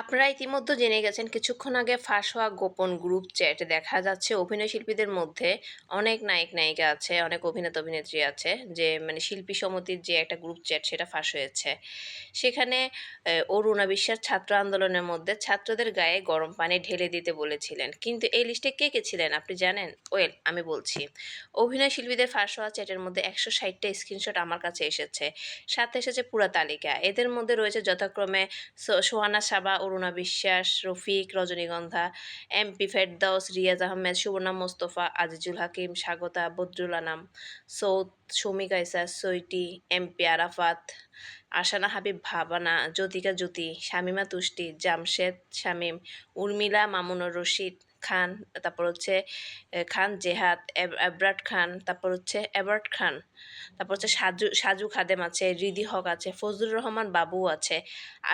আপনারা ইতিমধ্যে জেনে গেছেন, কিছুক্ষণ আগে ফাঁস হওয়া গোপন গ্রুপ চ্যাট দেখা যাচ্ছে অভিনয় শিল্পীদের মধ্যে অনেক নায়ক, নায়িকা আছে, অনেক অভিনেতা, অভিনেত্রী আছে, যে মানে শিল্পী সমিতির যে একটা গ্রুপ চ্যাট সেটা ফাঁস হয়েছে। সেখানে অরুণা বিশ্বাস ছাত্র আন্দোলনের মধ্যে ছাত্রদের গায়ে গরম পানি ঢেলে দিতে বলেছিলেন। কিন্তু এই লিস্টে কে কে ছিলেন আপনি জানেন? ওয়েল, আমি বলছি। অভিনয় শিল্পীদের ফাঁস হওয়া চ্যাটের মধ্যে একশো ষাটটা স্ক্রিনশট আমার কাছে এসেছে। সাথে এসেছে পুরা তালিকা। এদের মধ্যে রয়েছে যথাক্রমে সোহানা সাবা অরুণা বিশ্বাস, রফিক, রজনীগন্ধা এমপি ফেরদাউস, রিয়াজ আহমেদ, সুবর্ণা মোস্তফা, আজিজুল হাকিম, স্বাগতা বদরুল আনাম সৌদ শমিকা ইসা সৈটি এমপি আরাফাত, আশানা হাবিব ভাবানা, জ্যোতিকা জ্যোতি, শামিমা তুষ্টি, জামশেদ শামীম, উর্মিলা মামুনুর রশিদ খান, তারপর হচ্ছে খান জেহাদ, এব- এবরাট খান, তারপর হচ্ছে এবার্ট খান, তারপর হচ্ছে সাজু সাজু খাদেম আছে, রিদি হক আছে, ফজলুর রহমান বাবু আছে,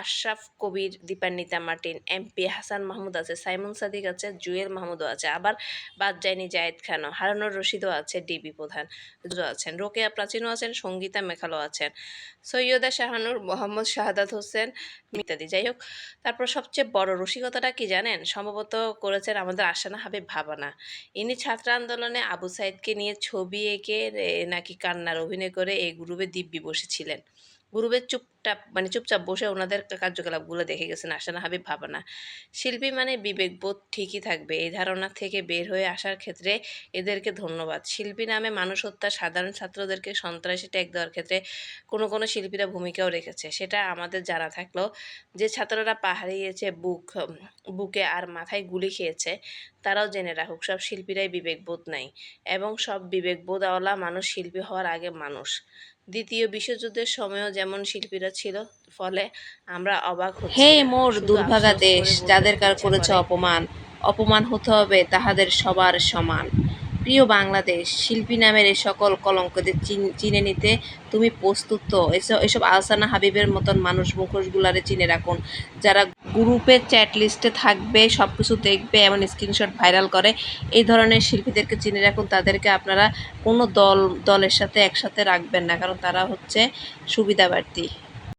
আশরাফ কবির দীপান্বিতা মার্টিন, এমপি হাসান মাহমুদ আছে, সাইমুন সাদিক আছে, জুয়েল মাহমুদও আছে, আবার বাদ যায়নি জায়েদ খানও, হারানুর রশিদও আছে, ডিবি প্রধান আছেন, রোকেয়া প্রাচীনও আছেন, সঙ্গীতা মেখালও আছেন, সৈয়দা শাহানুর, মোহাম্মদ শাহাদাত হোসেন, ইত্যাদি, যাই হোক, তারপর সবচেয়ে বড় রসিকতাটা কি জানেন? সম্ভবত করেছেন আমাদের আশানা হবে ভাবানা। ইনি ছাত্র আন্দোলনে আবু সাইদকে নিয়ে ছবি এঁকে নাকি কান্নার অভিনয় করে এই গ্রুপে দিব্যি বসেছিলেন। গ্রুপে চুপটাপ মানে চুপচাপ বসে ওনাদের কার্যকলাপগুলো দেখে গেছেন আশানা হাবিব ভাবানা শিল্পী মানে বিবেকবোধ ঠিকই থাকবে, এই ধারণা থেকে বের হয়ে আসার ক্ষেত্রে এদেরকে ধন্যবাদ। শিল্পী নামে মানুষ হত্যা সাধারণ ছাত্রদেরকে সন্ত্রাসী ট্যাগ দেওয়ার ক্ষেত্রে কোনো কোনো শিল্পীরা ভূমিকাও রেখেছে। সেটা আমাদের জানা থাকলেও যে ছাত্ররা পাহাড়িয়েছে, বুক, বুকে আর মাথায় গুলি খেয়েছে, তারাও জেনে রাখুক, সব শিল্পীরাই বিবেকবোধ নাই এবং সব বিবেকবোধওয়ালা মানুষ শিল্পী হওয়ার আগে মানুষ। দ্বিতীয় বিশ্বযুদ্ধের সময়ও যেমন শিল্পীরা ছিল ফলে আমরা অবাক হচ্ছি। হে মোর দুর্ভাগা দেশ যাদের কার করেছে অপমান অপমান হতে হবে তাহাদের সবার সমান। প্রিয় বাংলাদেশ শিল্পী নামের এই সকল কলঙ্কদের চিন- নিতে তুমি প্রস্তুত তো? এসব এসব আহসানা হাবিবের মতন মানুষ মুখোশগুলারে চিনে রাখুন যারা গ্রুপের চ্যাট লিস্টে থাকবে সব কিছু দেখবে, এমন স্ক্রিনশট ভাইরাল করে। এই ধরনের শিল্পীদেরকে চিনে রাখুন, তাদেরকে আপনারা কোনো দল, দলের সাথে একসাথে রাখবেন না, কারণ তারা হচ্ছে সুবিধাবার্থী